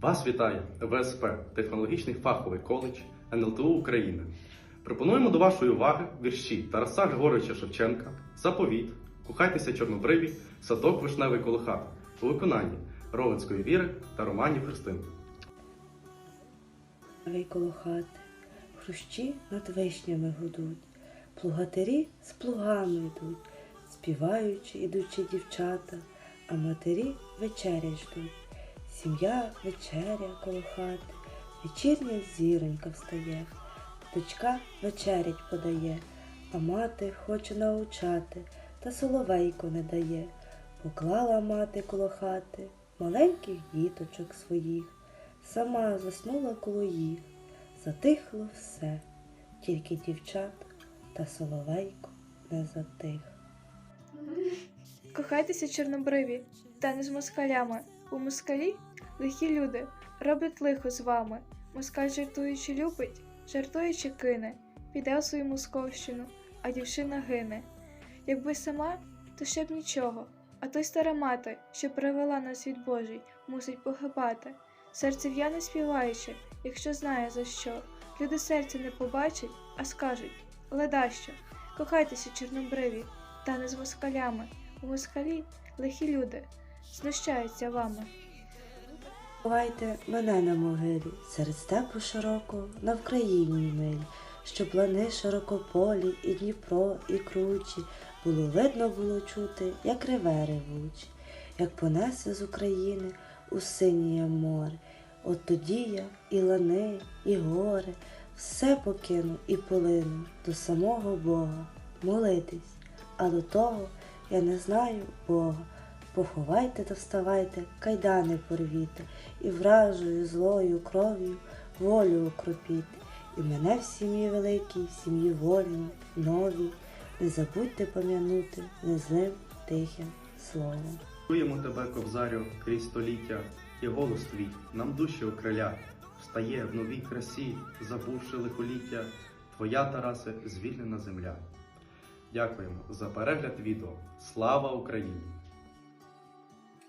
Вас вітає ВСП Технологічний фаховий коледж НЛТУ України. Пропонуємо до вашої уваги вірші Тараса Григоровича Шевченка, Заповіт, Кохайтеся Чорнобриві, Садок Вишневий коло хати у виконанні Ровенської віри та Романів Христин. Ей коло хати, хрущі над вишнями гудуть, плугатирі з плугами йдуть, співаючи, ідучи дівчата, а матері вечерять ждуть. Сім'я вечеря коло хати, вечірня зіронька встає, дочка вечерять подає, а мати хоче научати, та соловейко не дає. Поклала мати коло хати маленьких діточок своїх сама заснула коло їх, затихло все, тільки дівчат та соловейко не затих. Кохайтеся чорнобриві, та не з москалями, бо москалі лихі люди роблять лихо з вами. Москаль жартуючи любить, жартуючи кине, піде у свою московщину, а дівчина гине. Якби сама, то ще б нічого, а той стара мати, що привела на світ Божий, мусить погибати. Серце в'яне співаючи, якщо знає за що. Люди серця не побачать, а скажуть ледащо, кохайтеся чорнобриві, та не з москалями. У москалі лихі люди знущаються вами. Ховайте мене на могилі, серед степу широкого, на Вкраїні милі, що плани широкополі, і Дніпро, і кручі, було видно було чути, як реве ревучі, як понесе з України у синє море. От тоді я і лани, і гори, все покину і полину до самого Бога, молитись, а до того я не знаю Бога. Поховайте та вставайте, кайдани порвіте, і вражою злою кров'ю волю окропіте, і мене в сім'ї великій, в сім'ї вольній, новій, не забудьте пом'янути незлим тихим словом. Чуємо тебе, кобзарю, крізь століття, і голос твій нам душі окриля, встає в новій красі, забувши лихоліття, твоя Тарасе, звільнена земля. Дякуємо за перегляд відео. Слава Україні!